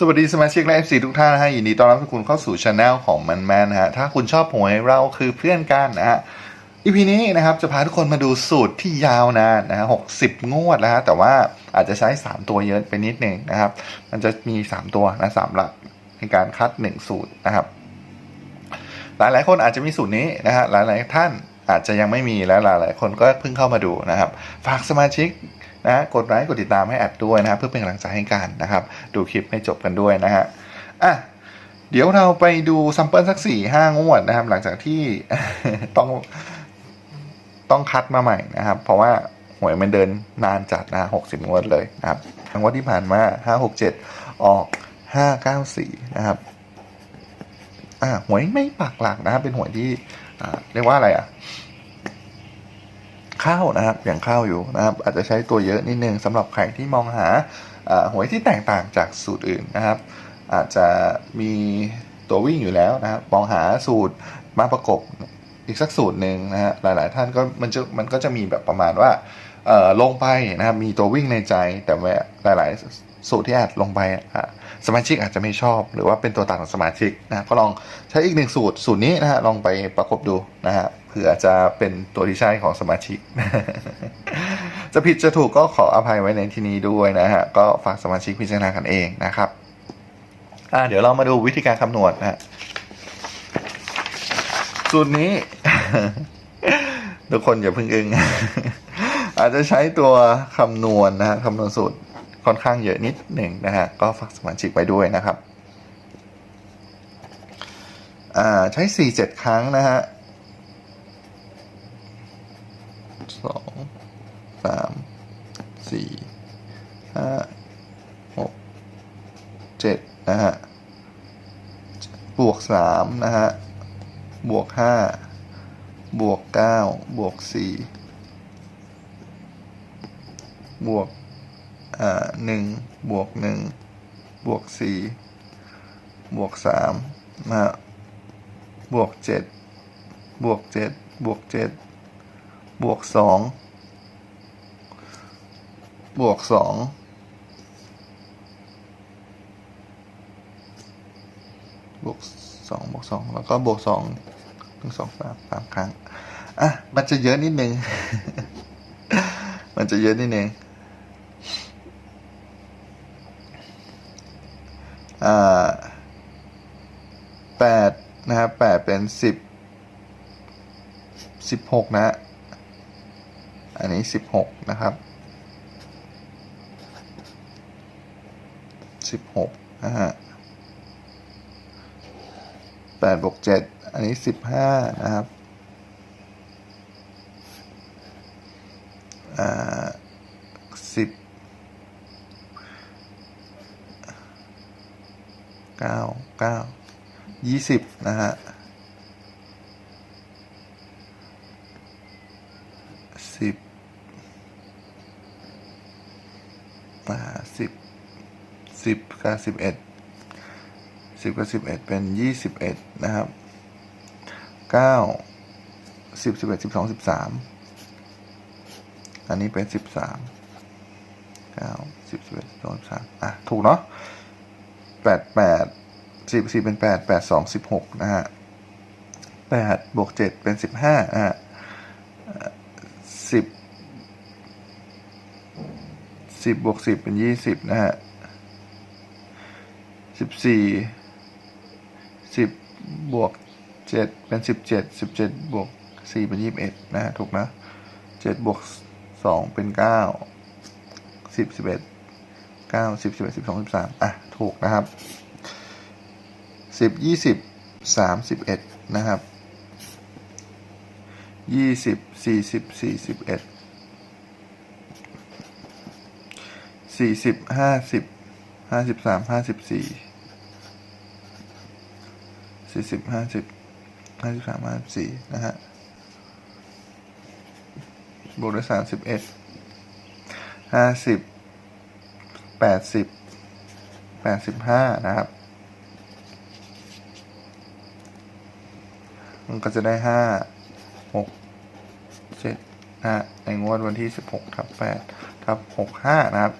สวัสดีสมาชิกและ FC ทุกท่านนะฮะยินดีต้อนรับทุกคนเข้าสู่ช anel ของมันแมนนะฮะถ้าคุณชอบหวยเราคือเพื่อนกันนะฮะอีพีนี้นะครับจะพาทุกคนมาดูสูตรที่ยาวนานนะฮะหกสิบงวดนะฮะแต่ว่าอาจจะใช้ 3 ตัวเยอะไปนิดหนึ่งนะครับ มันจะมี 3 ตัวนะสามหลักในการคัด 1 สูตรนะครับ หลายหลายคนอาจจะมีสูตรนี้นะฮะหลายหลายท่านอาจจะยังไม่มีและหลายหลายคนก็เพิ่งเข้ามาดูนะครับ ฝากสมาชิก นะกดไลค์กดติดตามให้แอดด้วยนะครับเพื่อเป็นกำลังใจให้กันนะครับ ดูคลิปให้จบกันด้วยนะฮะอะเดี๋ยวเราไปดูซัมเปิลสักสี่ห้างวดนะครับ หลังจากที่ต้องต้องคัดมาใหม่นะครับ เพราะว่าหวยมันเดินนานจัดนะหกสิบงวดเลยนะครับงวดที่ผ่านมาห้าหกเจ็ดออกห้าเก้าสี่นะครับอ่าหวยไม่ปักหลักนะครับเป็นหวยที่อ่าเรียกว่าอะไรอะ ข้านะครับอย่างเข้าอยู่นะครับอาจจะใช้ตัวเยอะนิดนึงสำหรับใครที่มองหาหวยที่แตกต่างจากสูตรอื่นนะครับ อาจจะมีตัววิ่งอยู่แล้วนะครับมองหาสูตรมาประกบอีกสักสูตรหนึ่งนะฮะหลาย ๆ ท่านก็มันจะมันก็จะมีแบบประมาณว่าเอ่อลงไปนะครับมีตัววิ่งในใจแต่ว่าหลาย ๆ สูตรที่อาจลงไปสมาชิกอาจจะไม่ชอบ หรือว่าเป็นตัวต่างของสมาชิกนะก็ลองใช้อีกหนึ่งสูตรสูตรนี้นะฮะลองไปประกบดูนะฮะ ผื่อจะเป็นตัวที่ใช่ของสมาชิก จะผิดจะถูกก็ขออภัยไว้ในที่นี้ด้วยนะฮะ ก็ฝากสมาชิกพิจารณากันเองนะครับ อ่าเดี๋ยวเรามาดูวิธีการคำนวณนะฮะสูตรนี้ ทุกคนอย่าเพิ่งอึ้งอาจจะใช้ตัวคำนวณนะฮะคำนวณสูตรค่อนข้างเยอะนิดหนึ่งนะฮะ ก็ฝากสมาชิกไว้ด้วยนะครับ อ่าใช้สี่เจ็ดครั้งนะฮะ สองสามสี่ห้าหกเจ็ดนะฮะบวกสามนะฮะบวกห้าบวกเก้าบวกสี่บวกอ่าหนึ่งบวกหนึ่งบวกสี่บวกสามนะฮะบวกเจ็ดบวกเจ็ดบวกเจ็ด บวกสองบวกสองบวกสองบวกสองแล้วก็บวกสองหนึ่งสองสามสามครั้ง อะ มันจะเยอะนิดนึง มันจะเยอะนิดนึงอ่าแปดนะครับแปดเป็นสิบสิบหกนะ อันนี้สิบหกนะครับสิบหกนะฮะแปดบวกเจ็ดอันนี้สิบห้านะครับอ่าสิบเก้าเก้ายี่สิบนะฮะสิบอ่าสิบ สิบกับสิบเอ็ดสิบกับสิบเอ็ดเป็นยี่สิบเอ็ดนะครับเก้าสิบสิบเอ็ดสิบสองสิบสามอันนี้เป็นสิบสามเก้าสิบสิบเอ็ดสิบสองสิบสามอะ ถูกเนาะแปดแปดสิบสี่เป็นแปดแปดสองสิบหกนะฮะแปดบวกเจ็ดเป็นสิบห้าอะสิบสิบบวกสิบเป็นยี่สิบนะฮะ สิบสี่สิบบวกเจ็ดเป็นสิบเจ็ดสิบเจ็ดบวกสี่เป็นยี่สิบเอ็ดนะฮะถูกนะเจ็ดบวกสองเป็นเก้าสิบสิบเอ็ดเก้าสิบสิบเอ็ดสิบสองสิบสามอะ ถูกนะครับสิบยี่สิบสามสิบเอ็ดนะครับยี่สิบสี่สิบสี่สิบเอ็ดสี่สิบห้าสิบห้าสิบสามห้าสิบสี่ สี่สิบห้าสิบห้าสิบสามห้าสิบสี่นะฮะบวกด้วยสามสิบเอ็ดห้าสิบแปดสิบแปดสิบห้านะครับมันก็จะได้ห้าหกเจ็ดนะฮะในงวดวันที่สิบหกทับแปดทับหกห้านะครับ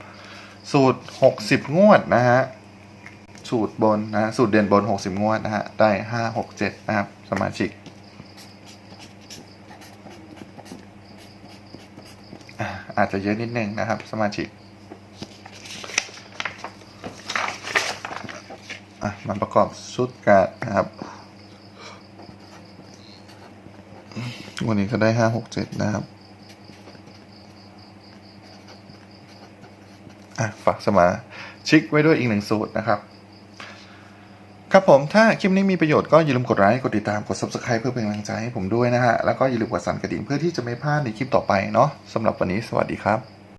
สูตรหกสิบงวดนะฮะ สูตรบนนะฮะสูตรเด่นบน 60 งวดนะฮะได้ 5 6 7 นะครับ สมาชิกอาจจะเยอะนิดนึงนะครับ สมาชิกอะมาประกอบชุดกันนะครับ วันนี้ก็ได้ห้าหกเจ็ดนะครับอะฝากสมาชิกไว้ด้วยอีกหนึ่งสูตรนะครับ ครับผมถ้าคลิปนี้มีประโยชน์ก็อย่าลืมกดไลค์กดติดตามกด subscribe เพื่อเป็นกำลังใจให้ผมด้วยนะฮะแล้วก็อย่าลืมกดสั่นกระดิ่งเพื่อที่จะไม่พลาดในคลิปต่อไปเนาะสำหรับวันนี้สวัสดีครับ